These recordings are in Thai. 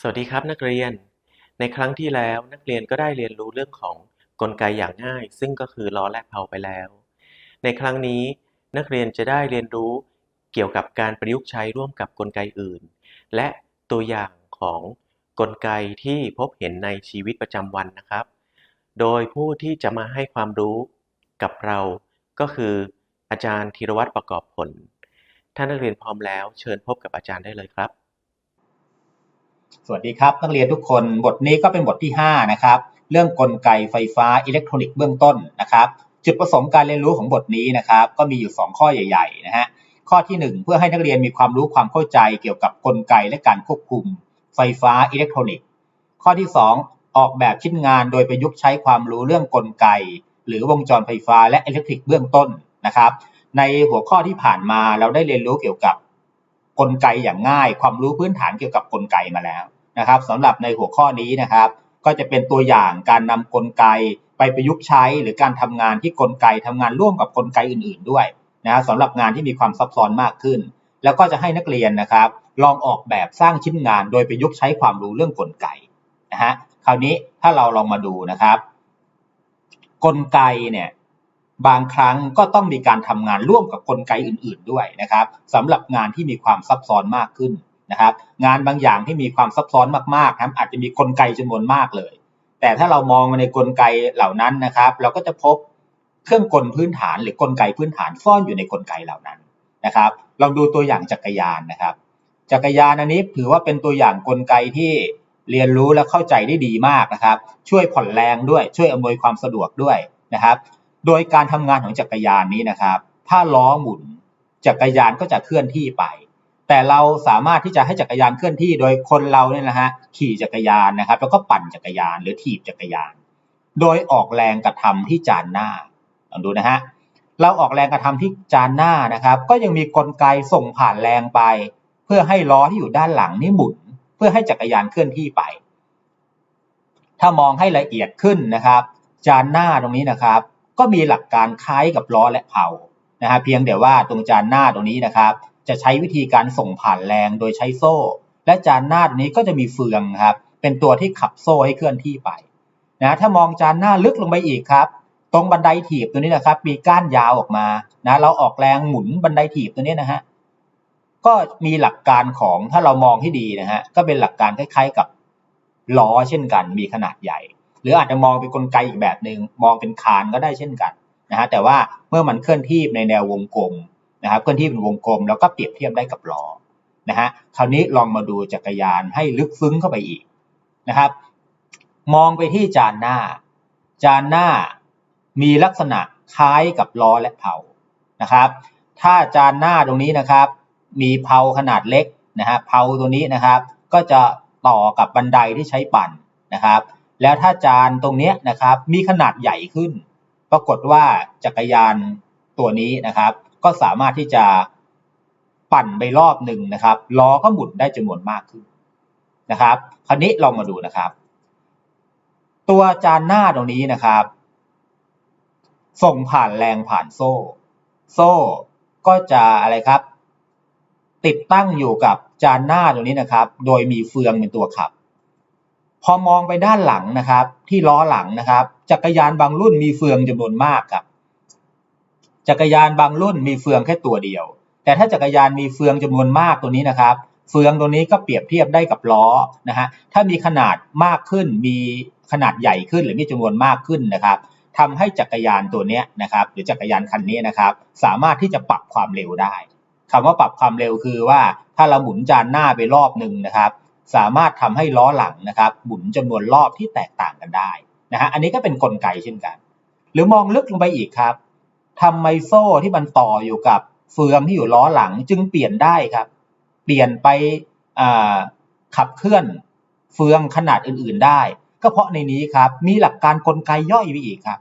สวัสดีครับนักเรียน ในครั้งที่แล้วนักเรียนก็ได้เรียนรู้เรื่องของกลไกอย่างง่าย ซึ่งก็คือล้อและเพลาไปแล้ว ในครั้งนี้นักเรียนจะได้เรียนรู้เกี่ยวกับการประยุกต์ใช้ร่วมกับกลไกอื่น และตัวอย่างของกลไกที่พบเห็นในชีวิตประจำวันนะครับ โดยผู้ที่จะมาให้ความรู้กับเราก็คือ อาจารย์ธีรวัตรประกอบผล ถ้านักเรียนพร้อมแล้ว เชิญพบกับอาจารย์ได้เลยครับ สวัสดีครับ นักเรียนทุกคนบทนี้ก็เป็นบทที่ 5 นะครับ เรื่องกลไกไฟฟ้าอิเล็กทรอนิกส์เบื้องต้นนะครับ จุดประสงค์การเรียนรู้ของบทนี้นะครับ ก็มีอยู่ 2 ข้อใหญ่ๆนะฮะข้อที่ 1 เพื่อให้นักเรียนมีความรู้ความเข้าใจเกี่ยวกับกลไกและการควบคุมไฟฟ้าอิเล็กทรอนิกส์ข้อที่ 2 ออกแบบชิ้นงานโดยประยุกต์ใช้ความรู้เรื่องกลไก หรือวงจรไฟฟ้าและอิเล็กทริกเบื้องต้นนะครับ ในหัวข้อที่ผ่านมาเราได้เรียนรู้เกี่ยวกับ กลไกอย่างง่าย ความรู้พื้นฐานเกี่ยวกับกลไกมาแล้วนะครับสำหรับในหัวข้อนี้นะครับ ก็จะเป็นตัวอย่างการนำกลไกไปประยุกต์ใช้ หรือการทำงานที่กลไกทำงานร่วมกับกลไกอื่น ๆ ด้วยนะสำหรับงานที่มีความซับซ้อนมากขึ้น แล้วก็จะให้นักเรียนนะครับ ลองออกแบบสร้างชิ้นงานโดยประยุกต์ใช้ความรู้เรื่องกลไกนะฮะคราวนี้ถ้าเราลองมาดูนะครับ กลไกเนี่ย บางครั้งก็ต้องมีการทำงานร่วมกับกลไกอื่น ๆด้วยนะครับสำหรับงานที่มีความซับซ้อนมากขึ้นนะครับ งานบางอย่างที่มีความซับซ้อนมากๆนะครับอาจจะมีกลไกจำนวนมากเลย แต่ถ้าเรามองในกลไกเหล่านั้นนะครับ เราก็จะพบเครื่องกลพื้นฐานหรือกลไกพื้นฐานซ่อนอยู่ในกลไกเหล่านั้นนะครับ ลองดูตัวอย่างจักรยานนะครับ จักรยานอันนี้ถือว่าเป็นตัวอย่างกลไกที่เรียนรู้และเข้าใจได้ดีมากนะครับ ช่วยผ่อนแรงด้วยช่วยอำนวยความสะดวกด้วยนะครับ โดยการทำงานของจักรยานนี้นะครับ ถ้าล้อหมุนจักรยานก็จะเคลื่อนที่ไป แต่เราสามารถที่จะให้จักรยานเคลื่อนที่โดยคนเราเนี่ยนะฮะขี่จักรยานนะครับ แล้วก็ปั่นจักรยานหรือถีบจักรยาน โดยออกแรงกระทำที่จานหน้าลองดูนะฮะเราออกแรงกระทำที่จานหน้านะครับ ก็ยังมีกลไกส่งผ่านแรงไป เพื่อให้ล้อที่อยู่ด้านหลังนี่หมุน เพื่อให้จักรยานเคลื่อนที่ไป ถ้ามองให้ละเอียดขึ้นนะครับ จานหน้าตรงนี้นะครับ ก็มีหลักการคล้ายกับล้อและเผานะฮะเพียงแต่ว่าตรงจานหน้าตรงนี้นะครับ จะใช้วิธีการส่งผ่านแรงโดยใช้โซ่ และจานหน้าตรงนี้ก็จะมีเฟืองครับ เป็นตัวที่ขับโซ่ให้เคลื่อนที่ไปนะถ้ามองจานหน้าลึกลงไปอีกครับ ตรงบันไดถีบตัวนี้นะครับ มีก้านยาวออกมานะเราออกแรงหมุนบันไดถีบตัวนี้นะฮะก็มีหลักการของถ้าเรามองให้ดีนะฮะก็เป็นหลักการคล้าย ๆกับล้อเช่นกัน มีขนาดใหญ่ หรืออาจจะมองเป็นกลไกอีกแบบหนึ่งมองเป็นคานก็ได้เช่นกันนะฮะแต่ว่าเมื่อมันเคลื่อนที่ในแนววงกลมนะครับเคลื่อนที่เป็นวงกลมแล้วก็เปรียบเทียบได้กับล้อนะฮะคราวนี้ลองมาดูจักรยานให้ลึกซึ้งเข้าไปอีกนะครับ มองไปที่จานหน้า จานหน้ามีลักษณะคล้ายกับล้อและเผานะครับ ถ้าจานหน้าตรงนี้นะครับ มีเผาขนาดเล็กนะฮะเผาตัวนี้นะครับ ก็จะต่อกับบันไดที่ใช้ปั่นนะครับ แล้วถ้าจานตรงนี้นะครับมีขนาดใหญ่ขึ้น ปรากฏว่าจักรยานตัวนี้นะครับ ก็สามารถที่จะปั่นไปรอบหนึ่งนะครับล้อก็หมุนได้จำนวนมากขึ้นนะครับ คราวนี้ลองมาดูนะครับ ตัวจานหน้าตรงนี้นะครับ ส่งผ่านแรงผ่านโซ่ โซ่ก็จะอะไรครับ ติดตั้งอยู่กับจานหน้าตรงนี้นะครับ โดยมีเฟืองเป็นตัวขับ พอมองไปด้านหลังนะครับ ที่ล้อหลังนะครับ จักรยานบางรุ่นมีเฟืองจำนวนมากครับ จักรยานบางรุ่นมีเฟืองแค่ตัวเดียว แต่ถ้าจักรยานมีเฟืองจำนวนมากตัวนี้นะครับ เฟืองตัวนี้ก็เปรียบเทียบได้กับล้อนะฮะถ้ามีขนาดมากขึ้น มีขนาดใหญ่ขึ้นหรือมีจำนวนมากขึ้นนะครับทำให้จักรยานตัวนี้นะครับ หรือจักรยานคันนี้นะครับ สามารถที่จะปรับความเร็วได้คำว่าปรับความเร็วคือว่าถ้าเราหมุนจานหน้าไปรอบหนึ่งนะครับ สามารถทำให้ล้อหลังนะครับหมุนจำนวนรอบที่แตกต่างกันได้นะฮะอันนี้ก็เป็นนกลไกเช่นกัน หรือมองลึกลงไปอีกครับทำไมโซ่ที่มันต่ออยู่กับเฟืองที่อยู่ล้อหลังจึงเปลี่ยนได้ครับ เปลี่ยนไปขับเคลื่อนเฟืองขนาดอื่นๆได้ ก็เพราะในนี้ครับมีหลักการกลไกย่อยไปอีกครับ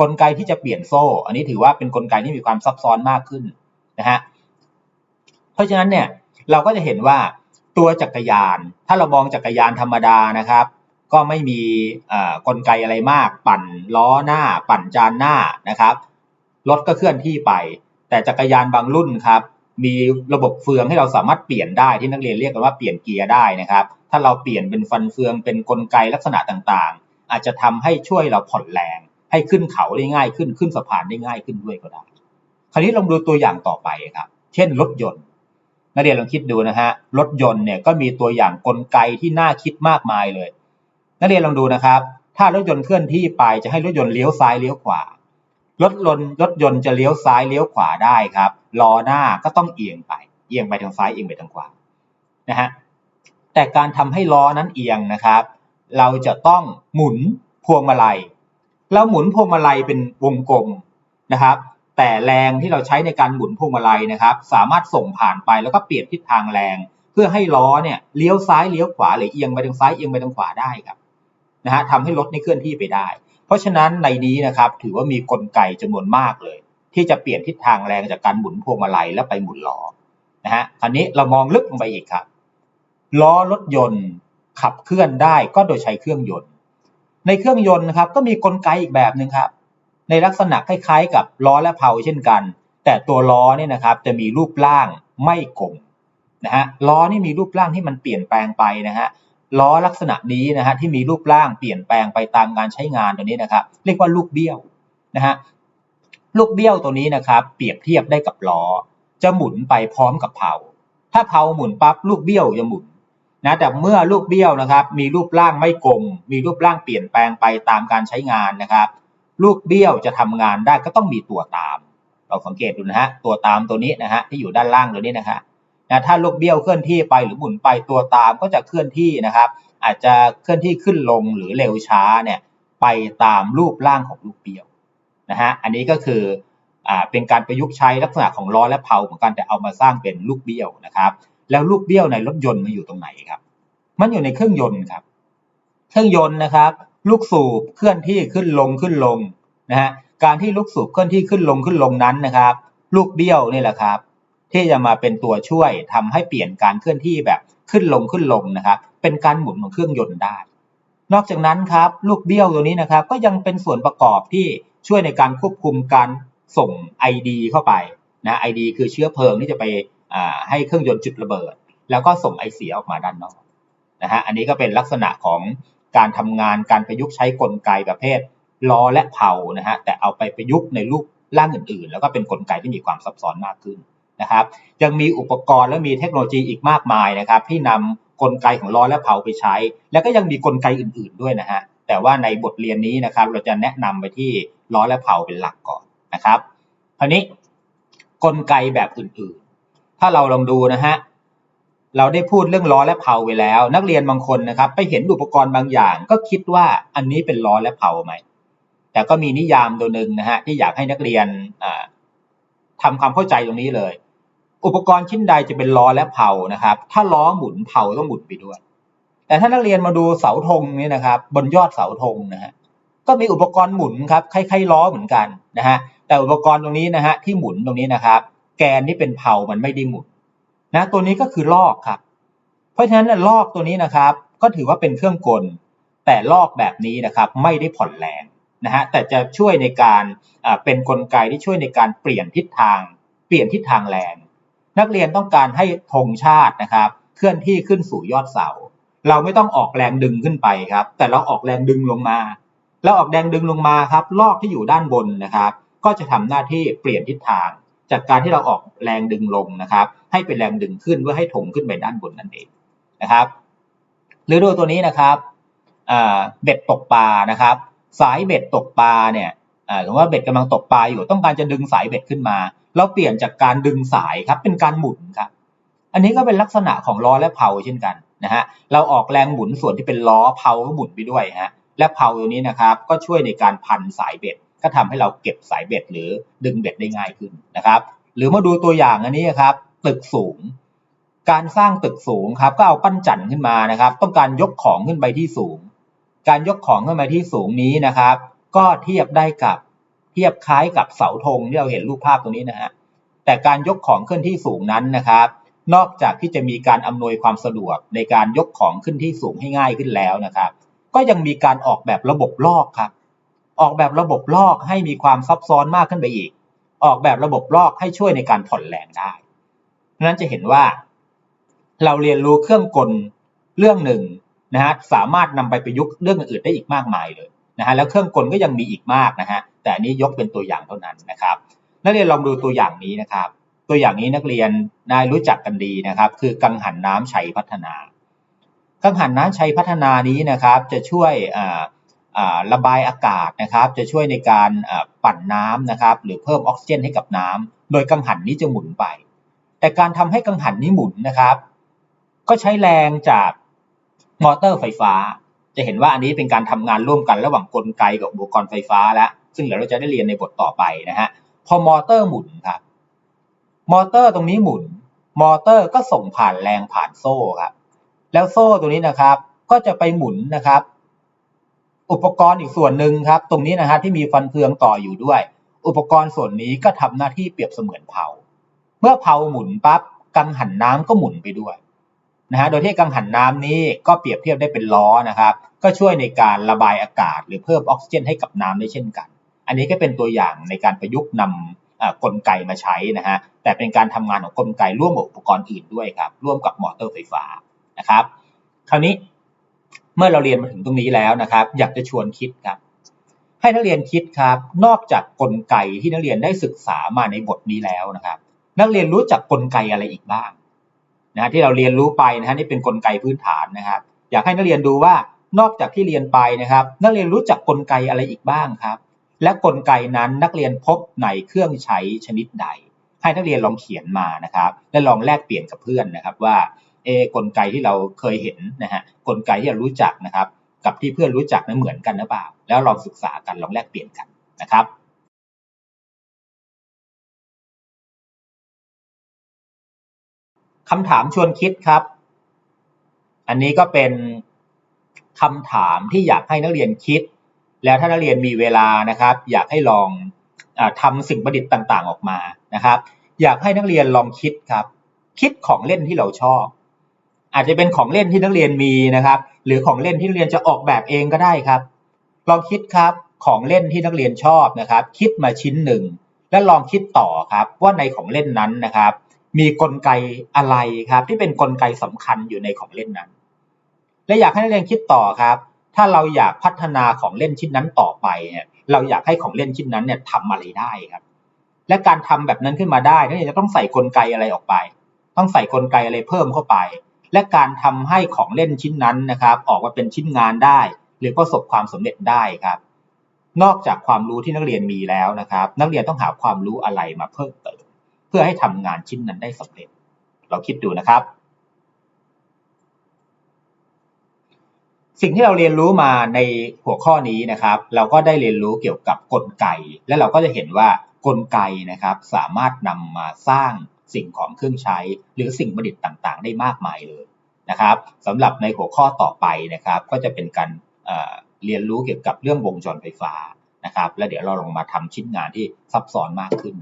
กลไกที่จะเปลี่ยนโซ่ อันนี้ถือว่าเป็นนกลไกที่มีความซับซ้อนมากขึ้นนะฮะเพราะฉะนั้นเนี่ยเราก็จะเห็นว่า ตัวจักรยาน ถ้าเรามองจักรยานธรรมดานะครับ ก็ไม่มีกลไกอะไรมาก ปั่นล้อหน้า ปั่นจานหน้านะครับรถก็เคลื่อนที่ไป แต่จักรยานบางรุ่นครับ มีระบบเฟืองให้เราสามารถเปลี่ยนได้ที่นักเรียนเรียกกันว่าเปลี่ยนเกียร์ได้นะครับ ถ้าเราเปลี่ยนเป็นฟันเฟืองเป็นกลไกลักษณะต่างๆ อาจจะทำให้ช่วยเราผ่อนแรง ให้ขึ้นเขาได้ง่ายขึ้นขึ้นสะพานได้ง่ายขึ้นด้วยก็ได้ คราวนี้ลองดูตัวอย่างต่อไปครับ เช่นรถยนต์ นักเรียนลองคิดดูนะฮะรถยนต์เนี่ยก็มีตัวอย่างกลไกที่น่าคิดมากมายเลย นักเรียนลองดูนะครับ ถ้ารถยนต์เคลื่อนที่ไปจะให้รถยนต์เลี้ยวซ้ายเลี้ยวขวารถยนต์รถยนต์จะเลี้ยวซ้ายเลี้ยวขวาได้ครับล้อหน้าก็ต้องเอียงไป เอียงไปทางซ้ายเอียงไปทางขวานะฮะแต่การทำให้ล้อนั้นเอียงนะครับ เราจะต้องหมุนพวงมาลัยเราหมุนพวงมาลัยเป็นวงกลมนะครับ แต่แรงที่เราใช้ในการหมุนพวงมาลัยนะครับ สามารถส่งผ่านไปแล้วก็เปลี่ยนทิศทางแรง เพื่อให้ล้อเนี่ยเลี้ยวซ้ายเลี้ยวขวาหรือเอียงไปทางซ้ายเอียงไปทางขวาได้ครับนะฮะทำให้รถนี่เคลื่อนที่ไปได้ เพราะฉะนั้นในนี้นะครับถือว่ามีกลไกจำนวนมากเลย ที่จะเปลี่ยนทิศทางแรงจากการหมุนพวงมาลัยแล้วไปหมุนล้อนะฮะคราวนี้เรามองลึกลงไปอีกครับล้อรถยนต์ขับเคลื่อนได้ก็โดยใช้เครื่องยนต์ ในเครื่องยนต์นะครับก็มีกลไกอีกแบบหนึ่งครับ ในลักษณะคล้ายๆ กับล้อและเพลาเช่นกัน แต่ตัวล้อเนี่ยนะครับจะมีรูปร่างไม่กลมนะฮะล้อนี่มีรูปร่างที่มันเปลี่ยนแปลงไปนะฮะล้อลักษณะนี้นะฮะที่มีรูปร่างเปลี่ยนแปลงไปตามการใช้งานตัวนี้นะครับ เรียกว่าลูกเบี้ยวนะฮะลูกเบี้ยวตัวนี้นะครับ เปรียบเทียบได้กับล้อ จะหมุนไปพร้อมกับเพลาถ้าเพลาหมุนปั๊บลูกเบี้ยวจะหมุนนะแต่เมื่อลูกเบี้ยวนะครับ มีรูปร่างไม่กลมมีรูปร่างเปลี่ยนแปลงไปตามการใช้งานนะครับ ลูกเบี้ยวจะทำงานได้ก็ต้องมีตัวตาม เราสังเกตดูนะฮะตัวตามตัวนี้นะฮะที่อยู่ด้านล่างตัวนี้นะฮะนะถ้าลูกเบี้ยวเคลื่อนที่ไปหรือหมุนไปตัวตามก็จะเคลื่อนที่นะครับ อาจจะเคลื่อนที่ขึ้นลงหรือเร็วช้าเนี่ยไปตามรูปร่างของลูกเบี้ยวนะฮะอันนี้ก็คืออ่าเป็นการประยุกต์ใช้ลักษณะของล้อและเพลาเหมือนกันแต่เอามาสร้างเป็นลูกเบี้ยวนะครับ แล้วลูกเบี้ยวในรถยนต์มันอยู่ตรงไหนครับ มันอยู่ในเครื่องยนต์ครับ เครื่องยนต์นะครับ ลูกสูบเคลื่อนที่ขึ้นลงขึ้นลงนะฮะการที่ลูกสูบเคลื่อนที่ขึ้นลงขึ้นลงนั้นนะครับ ลูกเบี้ยวนี่แหละครับ ที่จะมาเป็นตัวช่วยทำให้เปลี่ยนการเคลื่อนที่แบบขึ้นลงขึ้นลงนะครับ เป็นการหมุนของเครื่องยนต์ได้ นอกจากนั้นครับ ลูกเบี้ยวตัวนี้นะครับ ก็ยังเป็นส่วนประกอบที่ช่วยในการควบคุมการส่ง ID เข้าไปนะ ID คือเชื้อเพลิงที่จะไปให้เครื่องยนต์จุดระเบิด แล้วก็ส่งไอเสียออกมาด้านนอกนะฮะอันนี้ก็เป็นลักษณะของ การทำงานการประยุกต์ใช้กลไกประเภทล้อและเพลานะฮะแต่เอาไปประยุกต์ในรูปร่างอื่นๆ แล้วก็เป็นกลไกที่มีความซับซ้อนมากขึ้นนะครับยังมีอุปกรณ์และมีเทคโนโลยีอีกมากมายนะครับ ที่นำกลไกของล้อและเพลาไปใช้ แล้วก็ยังมีกลไกอื่นๆด้วยนะฮะแต่ว่าในบทเรียนนี้นะครับเราจะแนะนำไปที่ล้อและเพลาเป็นหลักก่อนนะครับคราวนี้กลไกแบบอื่นๆ ถ้าเราลองดูนะฮะ เราได้พูดเรื่องล้อและเพลาไปแล้ว นักเรียนบางคนนะครับ ไปเห็นอุปกรณ์บางอย่าง ก็คิดว่าอันนี้เป็นล้อและเพลาไหมแต่ก็มีนิยามตัวหนึ่งนะฮะที่อยากให้นักเรียนทำความเข้าใจตรงนี้เลย อุปกรณ์ชิ้นใดจะเป็นล้อและเพลานะครับ ถ้าล้อหมุนเพลาต้องหมุนไปด้วย แต่ถ้านักเรียนมาดูเสาธงนี่นะครับ บนยอดเสาธงนะฮะก็มีอุปกรณ์หมุนครับคล้ายๆล้อเหมือนกันนะฮะแต่อุปกรณ์ตรงนี้นะฮะที่หมุนตรงนี้นะครับ แกนที่เป็นเพลามันไม่ได้หมุน นะตัวนี้ก็คือลอกครับ เพราะฉะนั้นลอกตัวนี้นะครับ ก็ถือว่าเป็นเครื่องกล แต่ลอกแบบนี้นะครับไม่ได้ผ่อนแรงนะฮะแต่จะช่วยในการเป็นนกลไกที่ช่วยในการเปลี่ยนทิศทาง เปลี่ยนทิศทางแรง นักเรียนต้องการให้ธงชาตินะครับ เคลื่อนที่ขึ้นสู่ยอดเสา เราไม่ต้องออกแรงดึงขึ้นไปครับ แต่เราออกแรงดึงลงมา แล้วออกแรงดึงลงมาครับ ลอกที่อยู่ด้านบนนะครับ ก็จะทำหน้าที่เปลี่ยนทิศทาง จากการที่เราออกแรงดึงลงนะครับ ให้เป็นแรงดึงขึ้นเพื่อให้ถงขึ้นไปด้านบนนั่นเองนะครับหรือดูตัวนี้นะครับเบ็ดตกปลานะครับ สายเบ็ดตกปลาเนี่ยสมมติว่าเบ็ดกำลังตกปลาอยู่ต้องการจะดึงสายเบ็ดขึ้นมา เราเปลี่ยนจากการดึงสายครับเป็นการหมุนครับ อันนี้ก็เป็นลักษณะของล้อและเพลาเช่นกันนะฮะเราออกแรงหมุนส่วนที่เป็นล้อเพลาก็หมุนไปด้วยฮะและเพลาตัวนี้นะครับ ก็ช่วยในการพันสายเบ็ด ก็ทำให้เราเก็บสายเบ็ดหรือดึงเบ็ดได้ง่ายขึ้นนะครับ หรือมาดูตัวอย่างอันนี้ครับ ตึกสูง การสร้างตึกสูงครับ ก็เอาปั้นจันขึ้นมานะครับ ต้องการยกของขึ้นไปที่สูง การยกของขึ้นไปที่สูงนี้นะครับ ก็เทียบได้กับเทียบคล้ายกับเสาธงที่เราเห็นรูปภาพตรงนี้นะฮะแต่การยกของขึ้นที่สูงนั้นนะครับ นอกจากที่จะมีการอำนวยความสะดวกในการยกของขึ้นที่สูงให้ง่ายขึ้นแล้วนะครับ ก็ยังมีการออกแบบระบบลอกครับ ออกแบบระบบลอกให้มีความซับซ้อนมากขึ้นไปอีก ออกแบบระบบลอกให้ช่วยในการผ่อนแรงได้ นั้นจะเห็นว่า เราเรียนรู้เครื่องกลเรื่องหนึ่งนะฮะสามารถนำไปประยุกต์เรื่องอื่นได้อีกมากมายเลยนะฮะแล้วเครื่องกลก็ยังมีอีกมากนะฮะแต่อันนี้ยกเป็นตัวอย่างเท่านั้นนะครับนักเรียนลองดูตัวอย่างนี้นะครับ ตัวอย่างนี้นักเรียนได้รู้จักกันดีนะครับ คือกังหันน้ำชัยพัฒนา กังหันน้ำชัยพัฒนานี้นะครับ จะช่วยระบายอากาศนะครับ จะช่วยในการปั่นน้ำนะครับ หรือเพิ่มออกซิเจนให้กับน้ำโดยกังหันนี้จะหมุนไป แต่การทำให้กังหันนี้หมุนนะครับ ก็ใช้แรงจากมอเตอร์ไฟฟ้า จะเห็นว่าอันนี้เป็นการทำงานร่วมกันระหว่างกลไกกับอุปกรณ์ไฟฟ้าแล้วซึ่งเดี๋ยวเราจะได้เรียนในบทต่อไปนะฮะพอมอเตอร์หมุนครับ มอเตอร์ตรงนี้หมุน มอเตอร์ก็ส่งผ่านแรงผ่านโซ่ครับ แล้วโซ่ตัวนี้นะครับ ก็จะไปหมุนนะครับ อุปกรณ์อีกส่วนหนึ่งครับ ตรงนี้นะฮะที่มีฟันเฟืองต่ออยู่ด้วย อุปกรณ์ส่วนนี้ก็ทำหน้าที่เปรียบเสมือนเผา เมื่อเผาหมุนปั๊บกังหันน้ำก็หมุนไปด้วยนะฮะโดยที่กังหันน้ำนี้ก็เปรียบเทียบได้เป็นล้อนะครับ ก็ช่วยในการระบายอากาศ หรือเพิ่มออกซิเจนให้กับน้ำได้เช่นกัน อันนี้ก็เป็นตัวอย่างในการประยุกต์นำกลไกมาใช้นะฮะแต่เป็นการทำงานของกลไกร่วมกับอุปกรณ์อื่นด้วยครับ ร่วมกับมอเตอร์ไฟฟ้านะครับ คราวนี้เมื่อเราเรียนมาถึงตรงนี้แล้วนะครับ อยากจะชวนคิดครับ ให้นักเรียนคิดครับ นอกจากกลไกที่นักเรียนได้ศึกษามาในบทนี้แล้วนะครับ นักเรียนรู้จักกลไกอะไรอีกบ้างนะที่เราเรียนรู้ไปนะฮะนี่เป็นนกลไกพื้นฐานนะครับ อยากให้นักเรียนดูว่านอกจากที่เรียนไปนะครับ นักเรียนรู้จักกลไกอะไรอีกบ้างครับ และกลไกนั้นนักเรียนพบในเครื่องใช้ชนิดใด ให้นักเรียนลองเขียนมานะครับ และลองแลกเปลี่ยนกับเพื่อนนะครับว่าเอกลไกที่เราเคยเห็นนะฮะกลไกที่เรารู้จักนะครับ กับที่เพื่อนรู้จักนั้นเหมือนกันหรือเปล่า แล้วลองศึกษากันลองแลกเปลี่ยนกันนะครับ คำถามชวนคิดครับ อันนี้ก็เป็นคำถามที่อยากให้นักเรียนคิด แล้วถ้านักเรียนมีเวลานะครับ อยากให้ลองอทำสิ่งประดิษฐ์ต่าง ๆ ออกมานะครับ อยากให้นักเรียนลองคิดครับ คิดของเล่นที่เราชอบ อาจจะเป็นของเล่นที่นักเรียนมีนะครับ หรือของเล่นที่นักเรียนจะออกแบบเองก็ได้ครับ ลองคิดครับของเล่นที่นักเรียนชอบนะครับ คิดมาชิ้นหนึ่ง แล้วลองคิดต่อครับว่าในของเล่นนั้นนะครับ มีกลไกอะไรครับ ที่เป็นนกลไกสำคัญอยู่ในของเล่นนั้น และอยากให้นักเรียนคิดต่อครับ ถ้าเราอยากพัฒนาของเล่นชิ้นนั้นต่อไปเนี่ยเราอยากให้ของเล่นชิ้นนั้นเนี่ยทำอะไรได้ครับ และการทำแบบนั้นขึ้นมาได้นักเรียนจะต้องใส่กลไกอะไรออกไป ต้องใส่กลไกอะไรเพิ่มเข้าไป และการทำให้ของเล่นชิ้นนั้นนะครับ ออกมาเป็นชิ้นงานได้ หรือประสบความสำเร็จได้ครับนอกจากความรู้ที่นักเรียนมีแล้วนะครับ นักเรียนต้องหาความรู้อะไรมาเพิ่มเติม เพื่อให้ทำงานชิ้นนั้นได้สำเร็จ เราคิดดูนะครับ สิ่งที่เราเรียนรู้มาในหัวข้อนี้นะครับ เราก็ได้เรียนรู้เกี่ยวกับกลไก และเราก็จะเห็นว่ากลไกนะครับ สามารถนำมาสร้างสิ่งของเครื่องใช้ หรือสิ่งประดิษฐ์ต่างๆ ได้มากมายเลยนะครับสำหรับในหัวข้อต่อไปนะครับ ก็จะเป็นการเเรียนรู้เกี่ยวกับเรื่องวงจรไฟฟ้านะครับ และเดี๋ยวเราลองมาทำชิ้นงานที่ซับซ้อนมากขึ้น